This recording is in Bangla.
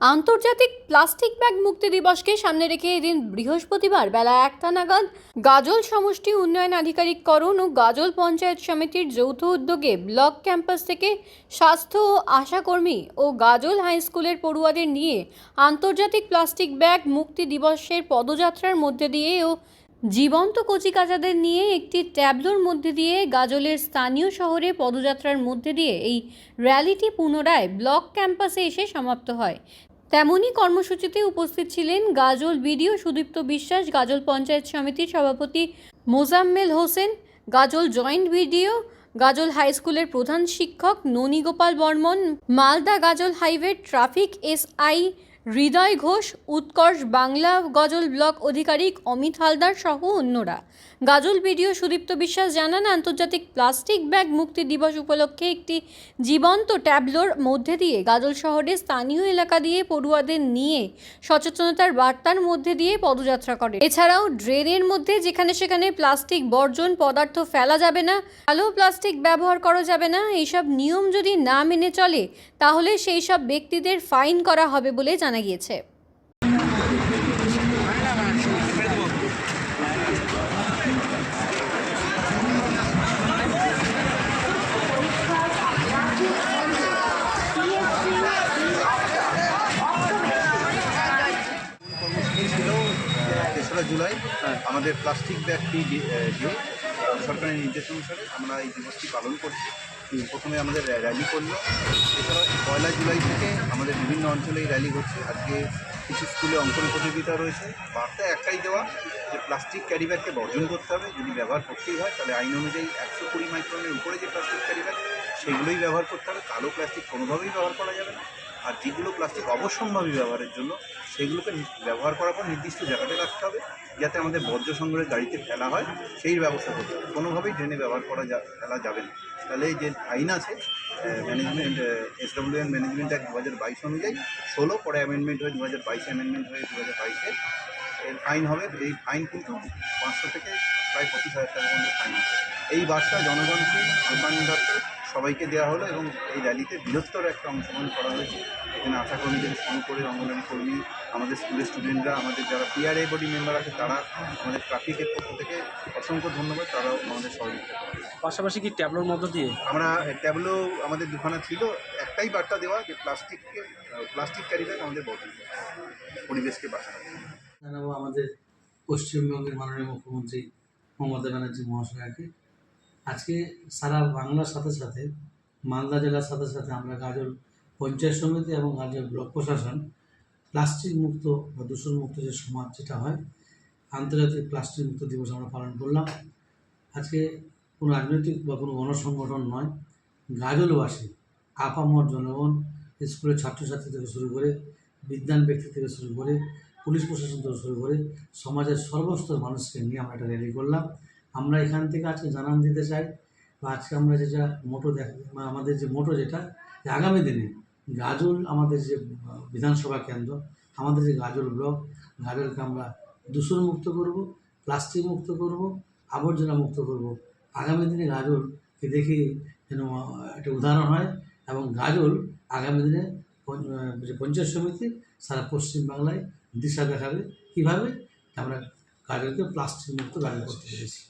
আন্তর্জাতিক প্লাস্টিক ব্যাগ মুক্তি দিবসকে সামনে রেখে এদিন বৃহস্পতিবার বেলা একটা নাগাদ গাজল সমষ্টি উন্নয়ন আধিকারিক করণ ও গাজল পঞ্চায়েত সমিতির যৌথ উদ্যোগে ব্লক ক্যাম্পাস থেকে স্বাস্থ্য ও আশাকর্মী ও গাজল হাই স্কুলের পড়ুয়াদের নিয়ে আন্তর্জাতিক প্লাস্টিক ব্যাগ মুক্তি দিবসের পদযাত্রার মধ্যে দিয়ে ও জীবন্ত কচিকাচাদের নিয়ে একটি ট্যাবলোর মধ্যে দিয়ে গাজলের স্থানীয় শহরে পদযাত্রার মধ্যে দিয়ে এই র্যালিটি পুনরায় ব্লক ক্যাম্পাসে এসে সমাপ্ত হয়। তেমনই কর্মসূচিতে উপস্থিত ছিলেন গাজল বিডিও সুদীপ্ত বিশ্বাস, গাজল পঞ্চায়েত সমিতির সভাপতি মোজাম্মেল হোসেন, গাজল জয়েন্ট বিডিও, গাজল হাই স্কুলের প্রধান শিক্ষক ননী Gopal Barman, Malda Gajol highway traffic SI Hriday Ghosh, Utkarsh Bangla, Gajol block আধিকারিক অমিত হালদার সহ অন্যরা। গাজল বিডিও সুদীপ্ত বিশ্বাস জানান, আন্তর্জাতিক প্লাস্টিক ব্যাগ মুক্তি দিবস উপলক্ষে একটি জীবন্ত ট্যাবলোর মধ্যে দিয়ে গাজল শহরের স্থানীয় এলাকা দিয়ে পড়ুয়াদের নিয়ে সচেতনতার বার্তার মধ্যে দিয়ে পদযাত্রা করে। এছাড়াও ড্রেনের মধ্যে যেখানে সেখানে প্লাস্টিক বর্জন পদার্থ ফেলা যাবে না আলো প্লাস্টিক ব্যবহার করা যাবে না, এইসব নিয়ম যদি না মেনে চলে, তাহলে সেই সব ব্যক্তিদের ফাইন করা হবে বলে জানা গিয়েছে তেসরা জুলাই, আমাদের plastic bag free day day. সরকারের নির্দেশ অনুসারে আমরা এই দিবসটি পালন করছি প্রথমে আমাদের র্যালি করল। এছাড়াও পয়লা জুলাই থেকে আমাদের বিভিন্ন অঞ্চলে এই র্যালি হচ্ছে। আজকে কিছু স্কুলে অঙ্কন প্রতিযোগিতা রয়েছে। বার্তা একটাই দেওয়া যে প্লাস্টিক ক্যারি ব্যাগকে বর্জন করতে হবে। যদি ব্যবহার করতেই হয়, তাহলে আইন অনুযায়ী একশো কুড়ি মাইক্রনের উপরে যে প্লাস্টিক ক্যারি ব্যাগ সেগুলোই ব্যবহার করতে হবে, কালো প্লাস্টিক কোনোভাবেই ব্যবহার করা যাবে না। আর যেগুলো প্লাস্টিক অবশ্যম্ভাবী ব্যবহারের জন্য, সেগুলোকে ব্যবহার করার পর নির্দিষ্ট জায়গাতে রাখতে হবে, যাতে আমাদের বর্জ্য সংগ্রহের গাড়িতে ফেলা হয়, সেই ব্যবস্থা করতে হবে। কোনোভাবেই ড্রেনে ব্যবহার করা যা ফেলা যাবে না। তাহলে যে আইন আছে management S W N management act দু হাজার বাইশ অনুযায়ী, ষোলো পরে অ্যামেন্ডমেন্ট হয়ে দু হাজার বাইশে অ্যামেন্ডমেন্ট হয়ে দু হাজার বাইশে ফাইন হবে এই ফাইন কিন্তু পাঁচশো থেকে প্রায় পঁচিশ হাজার টাকার মধ্যে ফাইন এই বাসটা জনগণকে দোকানদারকে সবাইকে দেওয়া হলো এবং এই র্যালিতে বৃহত্তর একটা অংশগ্রহণ করা হয়েছে। এখানে আশাকর্মী থেকে শুরু করে অঙ্গনওয়াড়ি কর্মী আমাদের স্কুলের স্টুডেন্টরা আমাদের যারা পিআরএ বডি মেম্বার আছে তারা আমাদের ট্রাফিকের পক্ষ থেকে অসংখ্য ধন্যবাদ তারাও আমাদের সহযোগিতা পাশাপাশি কি ট্যাবলোর মধ্য দিয়ে? আমরা ট্যাবলো আমাদের দুখানা ছিল একটাই বার্তা দেওয়া যে প্লাস্টিককে প্লাস্টিক ক্যারি ব্যাগ আমাদের বদল পরিবেশকে বাঁচানো জানাব আমাদের পশ্চিমবঙ্গের মাননীয় মুখ্যমন্ত্রী মমতা ব্যানার্জি মহাশয়াকে। আজকে সারা বাংলার সাথে সাথে, মালদা জেলার সাথে সাথে আমরা গাজল পঞ্চায়েত সমিতি এবং গাজল ব্লক প্রশাসন প্লাস্টিক মুক্ত বা দূষণ মুক্ত যে সমাজ যেটা হয়, আন্তর্জাতিক প্লাস্টিক মুক্ত দিবস আমরা পালন করলাম। আজকে কোনো রাজনৈতিক বা কোনো গণসংগঠন নয়, গাজলবাসী, আপামর জনগণ, স্কুলের ছাত্রছাত্রী থেকে শুরু করে বিদ্যান ব্যক্তি থেকে শুরু করে পুলিশ প্রশাসন থেকে শুরু করে সমাজের সর্বস্তর মানুষকে নিয়ে আমরা একটা র্যালি করলাম। আমরা এখান থেকে আজকে জানান দিতে চাই বা আজকে আমরা যেটা মোটো দেখ আমাদের যে মোটো যেটা, যে আগামী দিনে গাজল আমাদের যে বিধানসভা কেন্দ্র, আমাদের যে গাজল ব্লক, গাজলকে আমরা দূষণ মুক্ত করব, প্লাস্টিক মুক্ত করব, আবর্জনা মুক্ত করব। আগামী দিনে গাজলকে দেখে যেন একটা উদাহরণ হয় এবং গাজল আগামী দিনে যে পঞ্চায়েত সমিতি, সারা পশ্চিমবাংলায় দিশা দেখাবে। কীভাবে? আমরা কাজকে প্লাস্টিক মুক্ত গাড়ি করতে পেরেছি